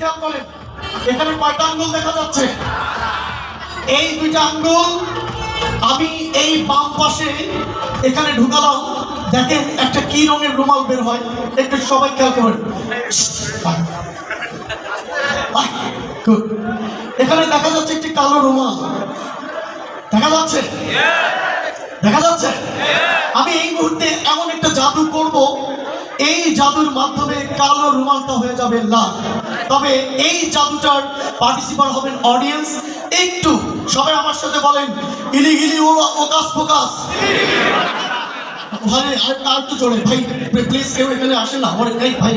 খেয়াল করেন, এখানে কয়টা আঙ্গুল দেখা যাচ্ছে? এই দুইটা আঙ্গুল আমি এই বাম পাশে এখানে ঢুকালাম, দেখেন একটা কি রঙের রুমাল বের হয়, একটু সবাই খেয়াল করেন. এখানে দেখা যাচ্ছে একটি কালো রুমাল। দেখা যাচ্ছে? দেখা যাচ্ছে? আমি এই মুহূর্তে এমন একটা জাদু করব এই জাদুর মাধ্যমে কালো রুমালটা হয়ে যাবে লাল। তবে এই জাদুটার পার্টিসিপার হবেন অডিয়েন্স একটু সবাই আমার সাথে বলেন ইলি গিলি ও ওকাস ফোকাস ভাই আর একটু জোরে, ভাই প্লিজ কেউ এখানে আসে না। আমার এই ভাই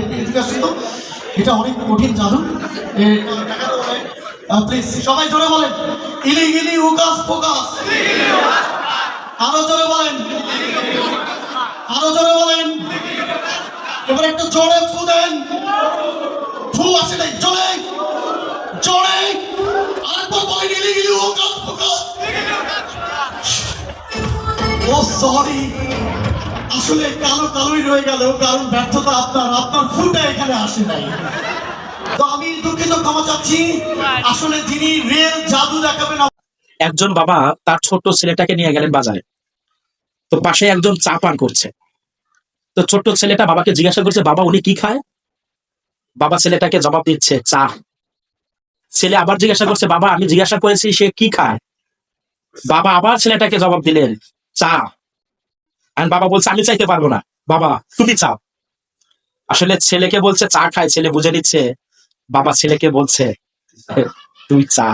তো। এটা অনেক কঠিন জাদু। প্লিজ সবাই জোরে বলেন ইলি গিলি ওকাস ফোকাস আরও জোরে বলেন, আরও জোরে বলেন। একটু জোরে ফু দেন। ফু আসে নাই, জোরে। জোরে। আরেকবার বলেন ইলি গিলি ওকাস ফোকাস ও সরি। আসলে কালো কালোই রয়ে গেল, কারণ ব্যর্থতা আপনার আপনার ফুলটা এখানে আসে নাই। তো আমি দুঃখিত, ক্ষমা চাচ্ছি। আসলে যিনি রিয়েল জাদু দেখাবেন, একজন বাবা তার ছোট্ট ছেলেটাকে নিয়ে গেলেন বাজারে। তো পাশে একজন চা পান করছে। তো ছোট্ট ছেলেটা বাবাকে জিজ্ঞাসা করছে, বাবা, উনি কি খায়? বাবা ছেলেটাকে জবাব দিচ্ছে, চা। ছেলে আবার জিজ্ঞাসা করছে, বাবা, আমি জিজ্ঞাসা করেছি সে কি খায়? বাবা আবার ছেলেটাকে জবাব দিলেন, চা। আর বাবা বলছে, আমি চাইতে পারব না। বাবা, তুমি চাও। আসলে ছেলেকে বলছে, চা খায়। ছেলে বুঝে নিচ্ছে, বাবা ছেলেকে বলছে তুই চা।